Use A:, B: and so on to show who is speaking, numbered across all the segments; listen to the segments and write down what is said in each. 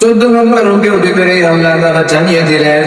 A: চোদ্দ নম্বর রুকের আল্লাহ জানিয়ে দিলেন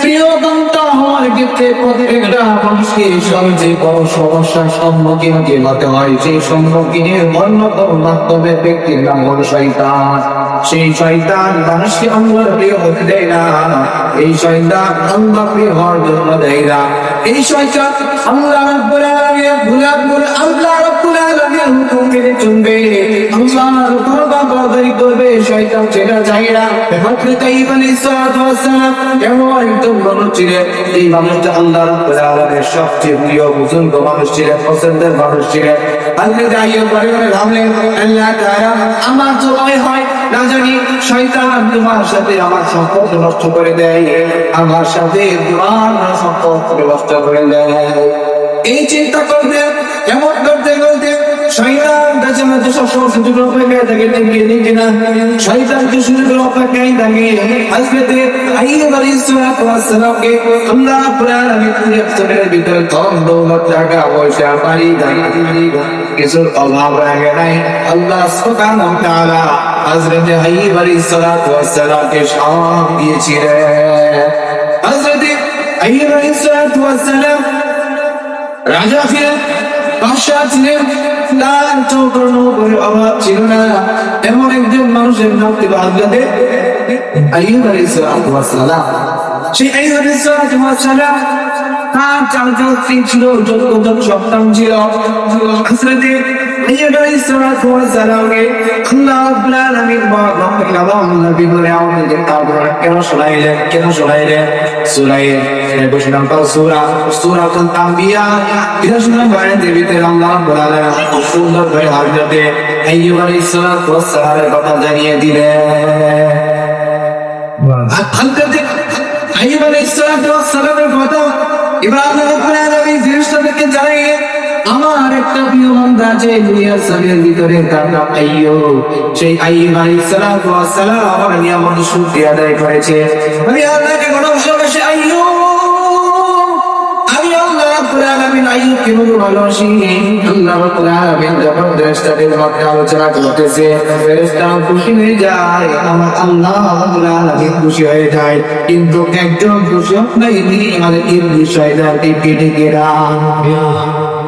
A: প্রিয় হয় সেই সম্মুখীনের মানুষকে আল্লাহর না এই শয়তান আল্লাহ দেয় না এই শয়তান আল্লাহ রাব্বুল আলামিন ভুলা ভুলা আল্লাহ রাব্বুল আলামিন হুকুম মেনে চলবে আল্লাহর কথা করবে শয়তান, সেটা চাই না। হযরত আইয়ুব আলাইহিস সালাম। এমন একজন মানুষ এই মানুষটা আল্লাহ রাব্বুল আলামিনের সবচেয়ে প্রিয় বুজুর্গ মানুষ ছিলেন পছন্দের মানুষ ছিলেন হযরত আইয়ুব পরে পরে ভাবলেন আল্লাহ তাআলা, আমার জয় হয়, না জানি শয়তান তোমার সাথে আমার সম্পর্ক নষ্ট করে দেয়। আমার সাথে তোমার সম্পর্ক নষ্ট করে দেয়। এই থাকে দেখি দেখি না শয়তান কি সুযোগ অপেক্ষায় থাকে আজকে আইয়ুব আলাইহিস সালাতু ওয়াস সালামকে আল্লাহ রাব্বুল আলামিন পুরো ভিতরে ধন দৌলত টাকা পয়সা বাড়ি গাড়ি কিছুর অভাব রাখে নাই আল্লাহ সুবহানাহু ওয়া তাআলা হযরত আইয়ুব আলাইহিস সালাতু ওয়াস সালামকে সব দিয়েছিলেন হযরত আইয়ুব আলাইহিস সালাতু ওয়াস সালাম রাজা ছিলেন বাদশাহ ছিলেন তার তো কোনো অভাব ছিল না। এমন একজন মানুষের নাম ছিল আল্লাহতে আইয়ুব আলাইহিস সালাম। সেই আইয়ুব আলাইহিস সালাম তার স্ত্রী ছিল যত সন্তান ছিল। হযরতে আলাইহিস সালাতু ওয়াস আল্লাহ রাব্বুল আলামিন বলেন আল্লাহ নবী বলে আমাদের তারপর কেন শোনাইলেন কেন শোনাইলেন সুরাইয়ে একুশ নম্বর সুরা সুরাতুল আম্বিয়া এটা শুনে বলেন দেবীতে আল্লাহ রাব্বুল আলামিন খুব সুন্দর করে হযরতে আইয়ুব আলাইহিস সালাতু ওয়াস সালামের কথা জানিয়ে দিলেন হযরতে আইয়ুব আলাইহিস সালাতু ওয়াস সালামের কথা আল্লাহ রাব্বুল আলামিন ফেরেশতাদেরকে আমার একটা প্রিয় আছে দুনিয়ার ভিতরে তার নাম আইয়ুব। সেই আইয়ুব আলাইহিস সালাতু ওয়াস সালাম আমার নিয়ামত শুকরিয়া আদায় করেছে। আমি আল্লাহকে বড় ভালোবাসি, আইয়ুব। আমি আল্লাহ রাব্বুল আলামিন আইয়ুবকে বড় ভালোবাসি। আল্লাহ রাব্বুল আলামিন যখন ফেরেশতাদের মধ্যে আলোচনা করতেছে, ফেরেশতা খুশি হয়ে যায়, আমার আল্লাহ রাব্বুল আলামিন খুশি হয়ে যায়। কিন্তু একজন খুশি হয় তিনি আমাদের এই বিষয়টা টিকে টিকে রাখ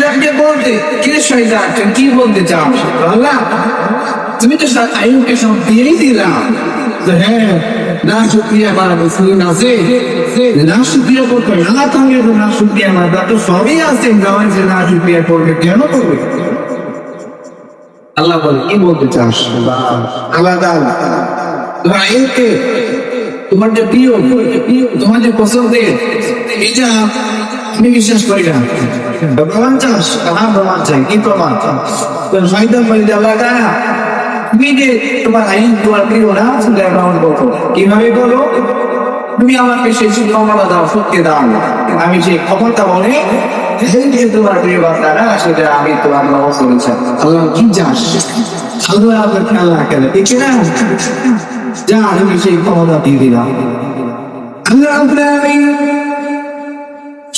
A: শয়তানকে বলতে কে শয়তান? তুমি কি বলতে চাও? আল্লাহ, তুমি তো আইনকে সব দিয়েই দিলাম হ্যাঁ যে না শুক্রিয়া তোমার যে প্রিয় তোমার যে পছন্দের এটা আমি বিশ্বাস করি না। প্রমাণ চাস হ্যাঁ কি প্রমাণ? তো শয়তান আল্লাহ তুমি তোমার আইন তোমার প্রিয় না গ্রহণ করো। কীভাবে করো? তুমি আমাকে সেই ক্ষমতা দাও, সত্যি দাও। আমি সেই ক্ষমতা বলে আমি কি যাস আল্লাহ আপনার খেয়াল ঠিক না যা, আমি সেই ক্ষমতা দিয়ে দিলাম। আল্লাহ আপনার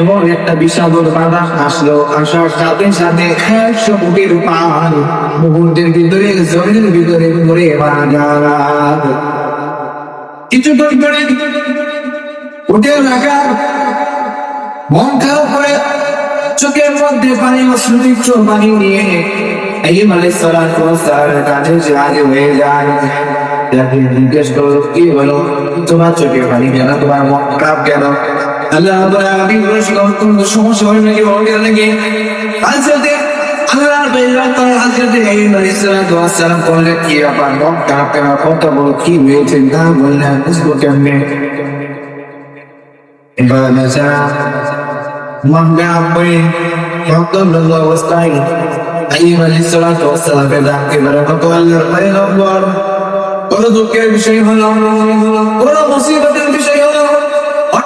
A: এবং একটা বড় বাধা আসলো। আসার সাথে সাথে একশো কোটির পান মুহূর্তের ভিতরে, জমিনের ভিতরে ঘুরে বাধা কিছু দূর করে উঠে রাখা মন খারাপ করে চোখের মধ্যে পানি অসুবিধ পানি নিয়ে এই মানে প্রস্তার কাজে হয়ে যায়। জিজ্ঞেস করো কি হলো? তোমার চোখে পানি কেন? তোমার মন খারাপ কেন? আল্লাহ বলে আমি প্রশ্ন কোন সমস্যা হয় নাকি বল নাকি? আজকে আল্লাহর বেলা তার এই মানে সরার দোয়াসালাম করলে কি ব্যাপার খারাপ কেন কত বড় কি হয়েছে? না বললেন বুঝব কেমনে? এবার হলো কোন মুসিবতের বিষয় হলো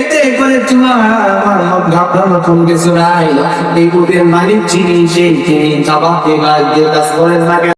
A: এতে করে তোমার আমার ঘাবড়ানো ফোনকে কিছু নাই এই বুকের মালিক যিনি, সেই তিনি জবাব বা যে কাজ করেন না কেন?